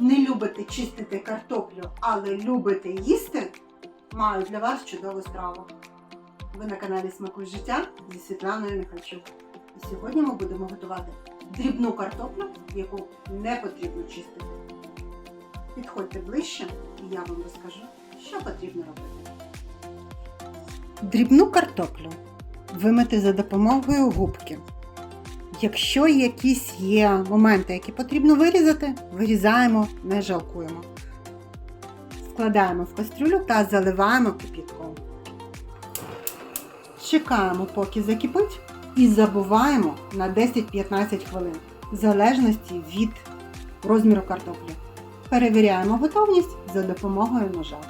не любите чистити картоплю, але любите їсти, маю для вас чудову страву. Ви на каналі Смакуй життя зі Світланою Михайчук. І сьогодні ми будемо готувати дрібну картоплю, яку не потрібно чистити. Підходьте ближче і я вам розкажу, що потрібно робити. Дрібну картоплю вимити за допомогою губки. Якщо якісь є моменти, які потрібно вирізати, вирізаємо, не жалкуємо. Складаємо в кастрюлю та заливаємо кипятком. Чекаємо, поки закипить, і забуваємо на 10-15 хвилин, в залежності від розміру картоплі. Перевіряємо готовність за допомогою ножа.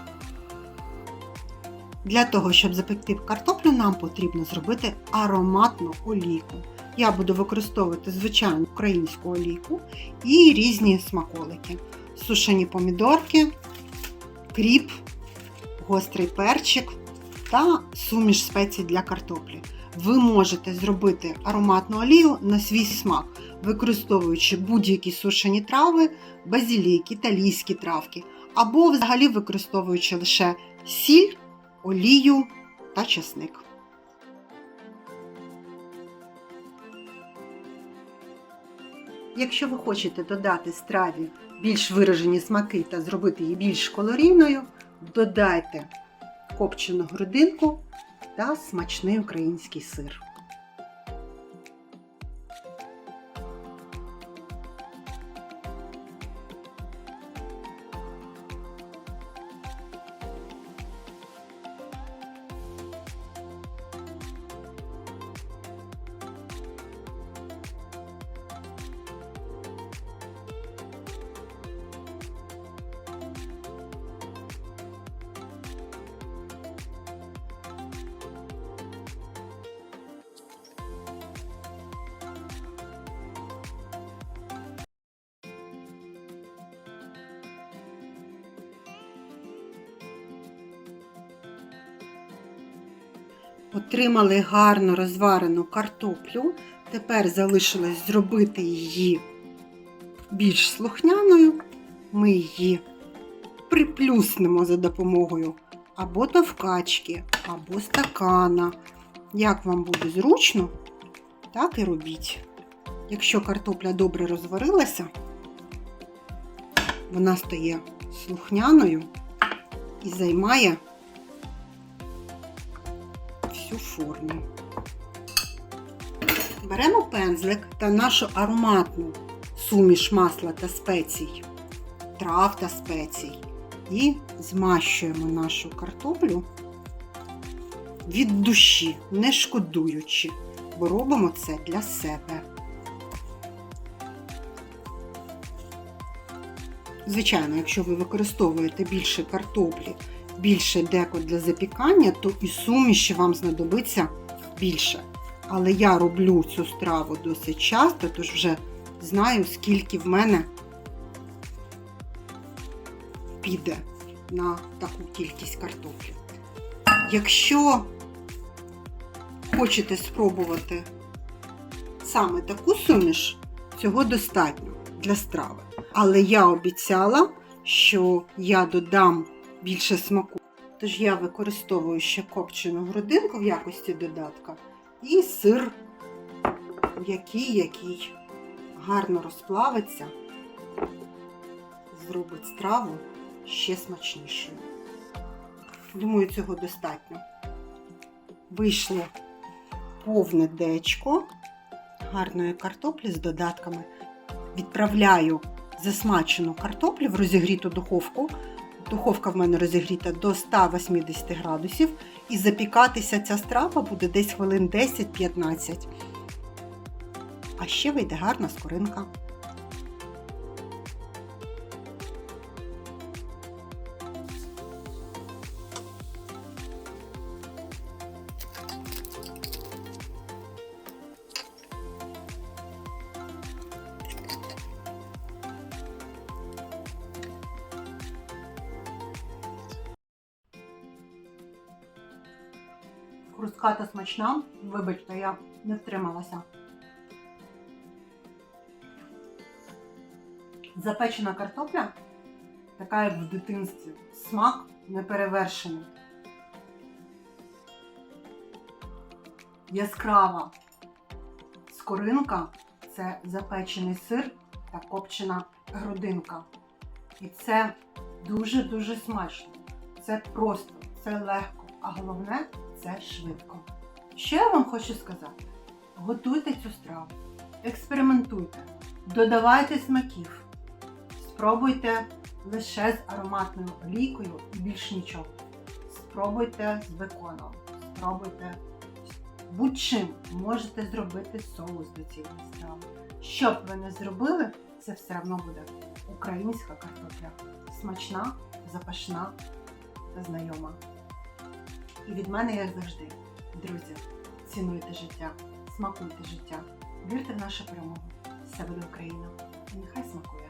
Для того, щоб запекти картоплю, нам потрібно зробити ароматну олійку. Я буду використовувати звичайну українську олійку і різні смаколики. Сушені помідорки, кріп, гострий перчик та суміш спецій для картоплі. Ви можете зробити ароматну олію на свій смак, використовуючи будь-які сушені трави, базілік, італійські травки, або взагалі використовуючи лише сіль, олію та чесник. Якщо ви хочете додати страві більш виражені смаки та зробити її більш калорійною, додайте копчену грудинку та смачний український сир. Отримали гарно розварену картоплю. Тепер залишилось зробити її більш слухняною. Ми її приплюснемо за допомогою або товкачки, або стакана. Як вам буде зручно, так і робіть. Якщо картопля добре розварилася, вона стає слухняною і займає всю форму. Беремо пензлик та нашу ароматну суміш масла та спецій, трав та спецій і змащуємо нашу картоплю від душі, не шкодуючи, бо робимо це для себе. Звичайно, якщо ви використовуєте більше картоплі, більше деко для запікання, то і суміші вам знадобиться більше. Але я роблю цю страву досить часто, тож вже знаю, скільки в мене піде на таку кількість картоплі. Якщо хочете спробувати саме таку суміш, цього достатньо для страви. Але я обіцяла, що я додам більше смаку. Тож я використовую ще копчену грудинку в якості додатка і сир, який, який гарно розплавиться, зробить страву ще смачнішою. Думаю, цього достатньо. Вийшло повне дечко гарної картоплі з додатками. Відправляю засмачену картоплю в розігріту духовку. Духовка в мене розігріта до 180 градусів, і запікатися ця страва буде десь хвилин 10-15. А ще вийде гарна скоринка. Хрустка смачна. Вибачте, я не втрималася. Запечена картопля, така як в дитинстві. Смак неперевершений. Яскрава скоринка це запечений сир та копчена грудинка. І це дуже-дуже смачно. Це просто, це легко, а головне це швидко. Що я вам хочу сказати? Готуйте цю страву, експериментуйте, додавайте смаків, спробуйте лише з ароматною олійкою і більш нічого. Спробуйте з беконом, спробуйте будь-чим можете зробити соус до цієї страви. Що б ви не зробили, це все одно буде українська картопля. Смачна, запашна та знайома. І від мене, як завжди, друзі, цінуйте життя, смакуйте життя, вірте в нашу перемогу. Все буде Україна. І нехай смакує.